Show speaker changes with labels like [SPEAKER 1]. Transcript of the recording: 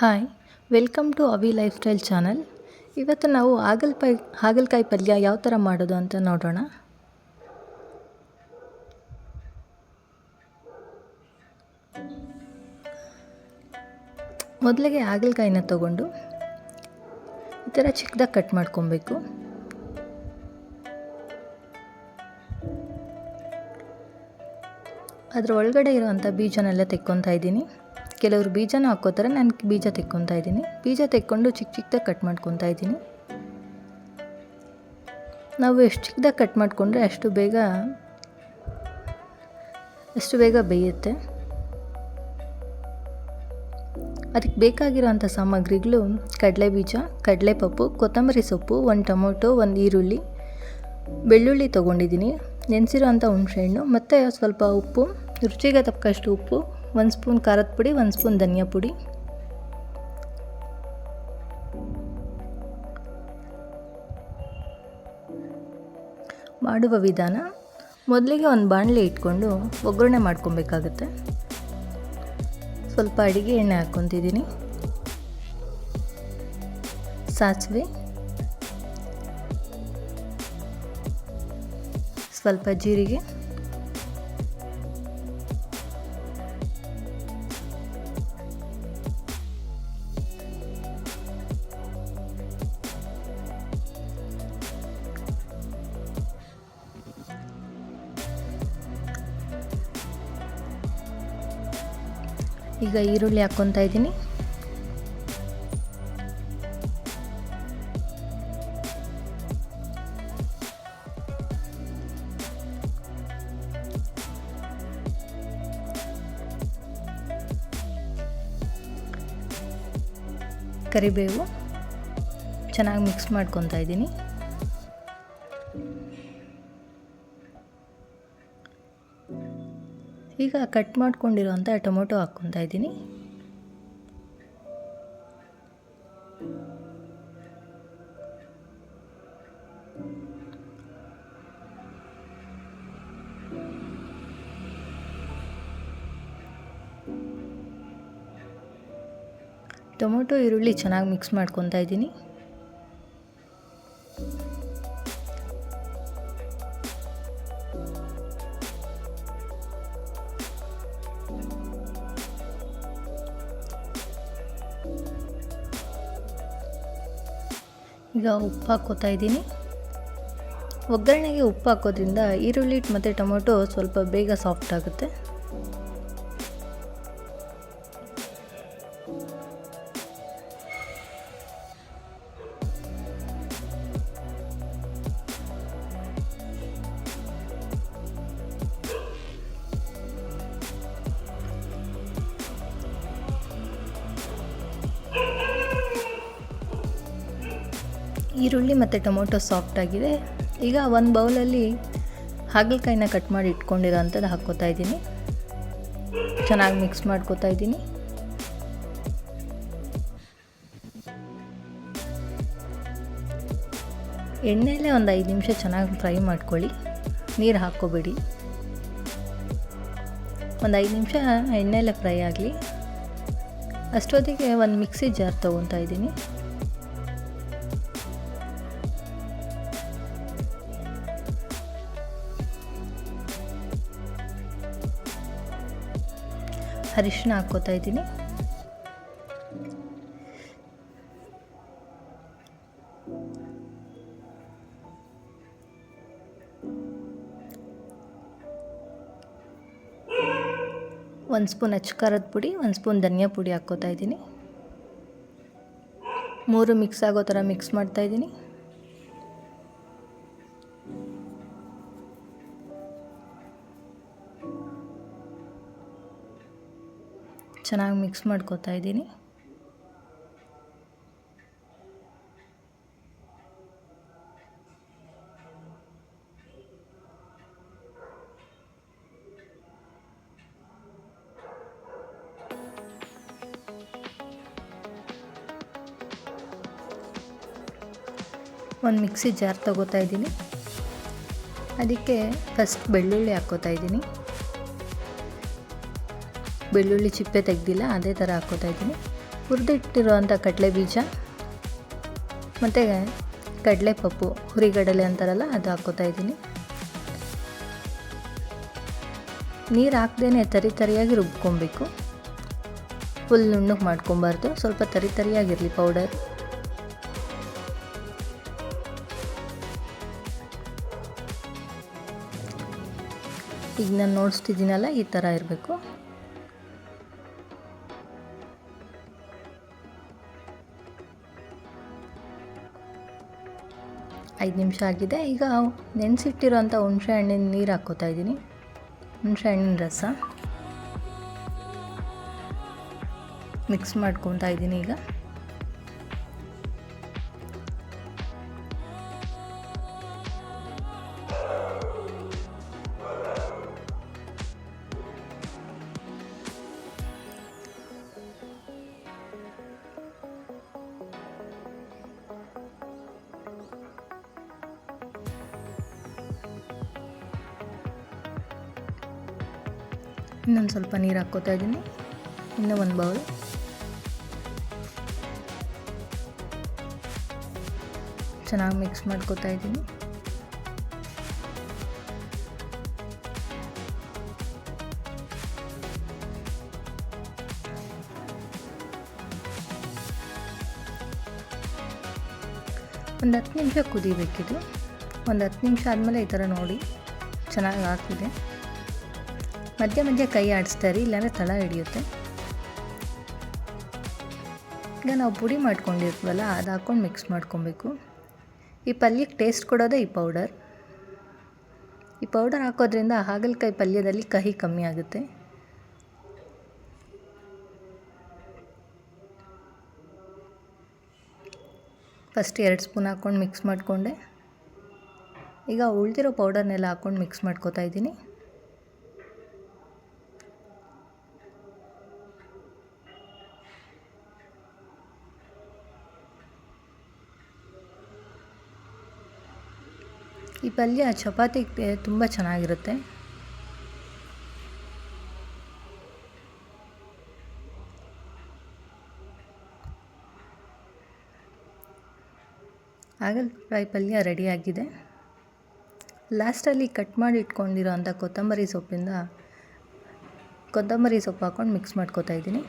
[SPEAKER 1] Hi welcome to Avi lifestyle channel ಇವತ್ತು ನಾವು ಹಾಗಲ್ಕಾಯಿ ಹಾಗಲಕಾಯಿ ಪಲ್ಯ ಯಾವ ಥರ ಮಾಡೋದು ಅಂತ ನೋಡೋಣ. ಮೊದಲಿಗೆ ಹಾಗಲಕಾಯಿನ ತಗೊಂಡು ಈ ಥರ ಚಿಕ್ಕದಾಗಿ ಕಟ್ ಮಾಡ್ಕೊಬೇಕು. ಅದರ ಒಳಗಡೆ ಇರುವಂಥ ಬೀಜನೆಲ್ಲ ತೆಕ್ಕೊತಾ ಇದ್ದೀನಿ. ಕೆಲವರು ಬೀಜನ ಹಾಕ್ಕೋತಾರೆ, ನಾನು ಬೀಜ ತೆಕ್ಕೊತಾ ಇದ್ದೀನಿ. ಬೀಜ ತೆಕ್ಕೊಂಡು ಚಿಕ್ಕ ಚಿಕ್ಕದಾಗಿ ಕಟ್ ಮಾಡ್ಕೊತಾ ಇದ್ದೀನಿ. ನಾವು ಎಷ್ಟು ಚಿಕ್ಕದಾಗಿ ಕಟ್ ಮಾಡಿಕೊಂಡ್ರೆ ಅಷ್ಟು ಬೇಗ ಅಷ್ಟು ಬೇಗ ಬೇಯುತ್ತೆ. ಅದಕ್ಕೆ ಬೇಕಾಗಿರೋಂಥ ಸಾಮಗ್ರಿಗಳು ಕಡಲೆ ಬೀಜ, ಕಡಲೆ ಪಪ್ಪು, ಕೊತ್ತಂಬರಿ ಸೊಪ್ಪು, ಒಂದು ಟೊಮೊಟೊ, ಒಂದು ಈರುಳ್ಳಿ, ಬೆಳ್ಳುಳ್ಳಿ ತೊಗೊಂಡಿದ್ದೀನಿ. ನೆನೆಸಿರೋ ಅಂಥ ಹುಣಸೆಹಣ್ಣು, ಮತ್ತು ಸ್ವಲ್ಪ ಉಪ್ಪು, ರುಚಿಗೆ ತಕ್ಕಷ್ಟು ಉಪ್ಪು ಒಂದು ಸ್ಪೂನ್ ಖಾರದ ಪುಡಿ, ಒಂದು ಸ್ಪೂನ್ ಧನಿಯಾ ಪುಡಿ. ಮಾಡುವ ವಿಧಾನ, ಮೊದಲಿಗೆ ಒಂದು ಬಾಣಲೆ ಇಟ್ಕೊಂಡು ಒಗ್ಗರಣೆ ಮಾಡ್ಕೊಬೇಕಾಗುತ್ತೆ. ಸ್ವಲ್ಪ ಅಡಿಗೆ ಎಣ್ಣೆ ಹಾಕ್ಕೊತಿದ್ದೀನಿ. ಸಾಸಿವೆ. ಸ್ವಲ್ಪ ಜೀರಿಗೆ. ಈಗ ಈರುಳ್ಳಿ ಹಾಕ್ಕೊತಾ ಇದ್ದೀನಿ. ಕರಿಬೇವು ಚೆನ್ನಾಗಿ ಮಿಕ್ಸ್ ಮಾಡ್ಕೊತಾ ಇದ್ದೀನಿ. ಈಗ ಕಟ್ ಮಾಡ್ಕೊಂಡಿರೋಂಥ ಟೊಮೊಟೊ ಹಾಕ್ಕೊತಾ ಇದ್ದೀನಿ. ಟೊಮೊಟೊ ಈರುಳ್ಳಿ ಚೆನ್ನಾಗಿ ಮಿಕ್ಸ್ ಮಾಡ್ಕೊತಾ ಇದ್ದೀನಿ. ಈಗ ಉಪ್ಪು ಹಾಕ್ಕೋತಾ ಇದ್ದೀನಿ. ಒಗ್ಗರಣೆಗೆ ಉಪ್ಪು ಹಾಕೋದ್ರಿಂದ ಈರುಳ್ಳಿ ಮತ್ತು ಟೊಮೊಟೊ ಸ್ವಲ್ಪ ಬೇಗ ಸಾಫ್ಟ್ ಆಗುತ್ತೆ. ಈರುಳ್ಳಿ ಮತ್ತು ಟೊಮೊಟೊ ಸಾಫ್ಟ್ ಆಗಿದೆ. ಈಗ ಒಂದು ಬೌಲಲ್ಲಿ ಹಾಗಲಕಾಯಿನ ಕಟ್ ಮಾಡಿ ಇಟ್ಕೊಂಡಿರೋ ಅಂಥದ್ದು ಹಾಕ್ಕೋತಾ ಇದ್ದೀನಿ. ಚೆನ್ನಾಗಿ ಮಿಕ್ಸ್ ಮಾಡ್ಕೋತಾ ಇದ್ದೀನಿ. ಎಣ್ಣೆಯಲ್ಲೇ ಒಂದು ಐದು ನಿಮಿಷ ಚೆನ್ನಾಗಿ ಫ್ರೈ ಮಾಡ್ಕೊಳ್ಳಿ. ನೀರು ಹಾಕ್ಕೋಬೇಡಿ. ಒಂದು ಐದು ನಿಮಿಷ ಎಣ್ಣೆಯಲ್ಲೇ ಫ್ರೈ ಆಗಲಿ. ಅಷ್ಟೊತ್ತಿಗೆ ಒಂದು ಮಿಕ್ಸಿ ಜಾರ್ ತೊಗೊತಾ ಇದ್ದೀನಿ. ಅರಿಶಿನ ಹಾಕ್ಕೋತಾ ಇದ್ದೀನಿ. ಒಂದು ಸ್ಪೂನ್ ಅಚ್ಚಕಾರದ ಪುಡಿ, ಒಂದು ಸ್ಪೂನ್ ಧನಿಯಾ ಪುಡಿ ಹಾಕ್ಕೋತಾ ಇದ್ದೀನಿ. ಮೂರು ಮಿಕ್ಸ್ ಆಗೋ ಥರ ಮಿಕ್ಸ್ ಮಾಡ್ತಾ ಚೆನ್ನಾಗಿ ಮಿಕ್ಸ್ ಮಾಡ್ಕೋತಾ ಇದ್ದೀನಿ. ಒಂದು ಮಿಕ್ಸಿ ಜಾರ್ ತಗೋತಾ ಇದ್ದೀನಿ. ಅದಕ್ಕೆ ಫಸ್ಟ್ ಬೆಳ್ಳುಳ್ಳಿ ಹಾಕ್ಕೋತಾ ಇದ್ದೀನಿ. ಬೆಳ್ಳುಳ್ಳಿ ಚಿಪ್ಪೆ ತೆಗ್ದಿಲ್ಲ, ಅದೇ ಥರ ಹಾಕ್ಕೋತಾ ಇದ್ದೀನಿ. ಹುರಿದಿಟ್ಟಿರುವಂಥ ಕಡಲೆ ಬೀಜ, ಮತ್ತು ಕಡಲೆ ಪಪ್ಪು ಹುರಿಗಡಲೆ ಅಂತಾರಲ್ಲ, ಅದು ಹಾಕ್ಕೋತಾ ಇದ್ದೀನಿ. ನೀರು ಹಾಕ್ದೇ ತರಿ ತರಿಯಾಗಿ ರುಬ್ಕೊಬೇಕು. ಫುಲ್ ನುಣ್ಣಗೆ ಮಾಡ್ಕೊಬಾರ್ದು, ಸ್ವಲ್ಪ ತರಿ ತರಿಯಾಗಿರಲಿ ಪೌಡರ್. ಈಗ ನಾನು ನೋಡಿಸ್ತಿದ್ದೀನಲ್ಲ, ಈ ಥರ ಇರಬೇಕು. ಐದು ನಿಮಿಷ ಆಗಿದೆ. ಈಗ ನೆನೆಸಿಟ್ಟಿರೋಂಥ ಹುಣಸೆ ಹಣ್ಣಿನ ನೀರು ಹಾಕ್ಕೋತಾ ಇದ್ದೀನಿ. ಹುಣಸೆ ಹಣ್ಣಿನ ರಸ. ಮಿಕ್ಸ್ ಮಾಡ್ಕೊತಾ ಇದ್ದೀನಿ ಈಗ. ಇನ್ನೊಂದು ಸ್ವಲ್ಪ ನೀರು ಹಾಕ್ಕೋತಾ ಇದ್ದೀನಿ. ಇನ್ನೂ ಒಂದು ಬೌಲ್ ಚೆನ್ನಾಗಿ ಮಿಕ್ಸ್ ಮಾಡ್ಕೋತಾ ಇದ್ದೀನಿ. ಒಂದು ಹತ್ತು ನಿಮಿಷ ಕುದಿಬೇಕಿದು. ಒಂದು ಹತ್ತು ನಿಮಿಷ ಆದಮೇಲೆ ಈ ಥರ ನೋಡಿ. ಚೆನ್ನಾಗಿ ಆಗ್ತಿದೆ. ಮಧ್ಯ ಮಧ್ಯ ಕೈ ಆಡಿಸ್ತಾರೆ ಇಲ್ಲಾಂದರೆ ತಳ ಹಿಡಿಯುತ್ತೆ. ಈಗ ನಾವು ಪುಡಿ ಮಾಡ್ಕೊಂಡಿರ್ತೀವಲ್ಲ, ಅದು ಹಾಕ್ಕೊಂಡು ಮಿಕ್ಸ್ ಮಾಡ್ಕೊಬೇಕು. ಈ ಪಲ್ಯಕ್ಕೆ ಟೇಸ್ಟ್ ಕೊಡೋದೇ ಈ ಪೌಡರ್ ಈ ಪೌಡರ್ ಹಾಕೋದ್ರಿಂದ ಹಾಗಲಕಾಯಿ ಪಲ್ಯದಲ್ಲಿ ಕಹಿ ಕಮ್ಮಿ ಆಗುತ್ತೆ. ಫಸ್ಟ್ ಎರಡು ಸ್ಪೂನ್ ಹಾಕ್ಕೊಂಡು ಮಿಕ್ಸ್ ಮಾಡಿಕೊಂಡೆ. ಈಗ ಉಳಿದಿರೋ ಪೌಡರ್ನೆಲ್ಲ ಹಾಕ್ಕೊಂಡು ಮಿಕ್ಸ್ ಮಾಡ್ಕೋತಾ ಇದ್ದೀನಿ. ಈ ಪಲ್ಯ ಚಪಾತಿ ತುಂಬ ಚೆನ್ನಾಗಿರುತ್ತೆ. ಹಾಗಲಕಾಯಿ ಪಲ್ಯ ರೆಡಿಯಾಗಿದೆ ಲಾಸ್ಟಲ್ಲಿ ಕಟ್ ಮಾಡಿ ಇಟ್ಕೊಂಡಿರೋ ಅಂಥ ಕೊತ್ತಂಬರಿ ಸೊಪ್ಪಿಂದ, ಕೊತ್ತಂಬರಿ ಸೊಪ್ಪು ಹಾಕ್ಕೊಂಡು ಮಿಕ್ಸ್ ಮಾಡ್ಕೊತಾ ಇದ್ದೀನಿ.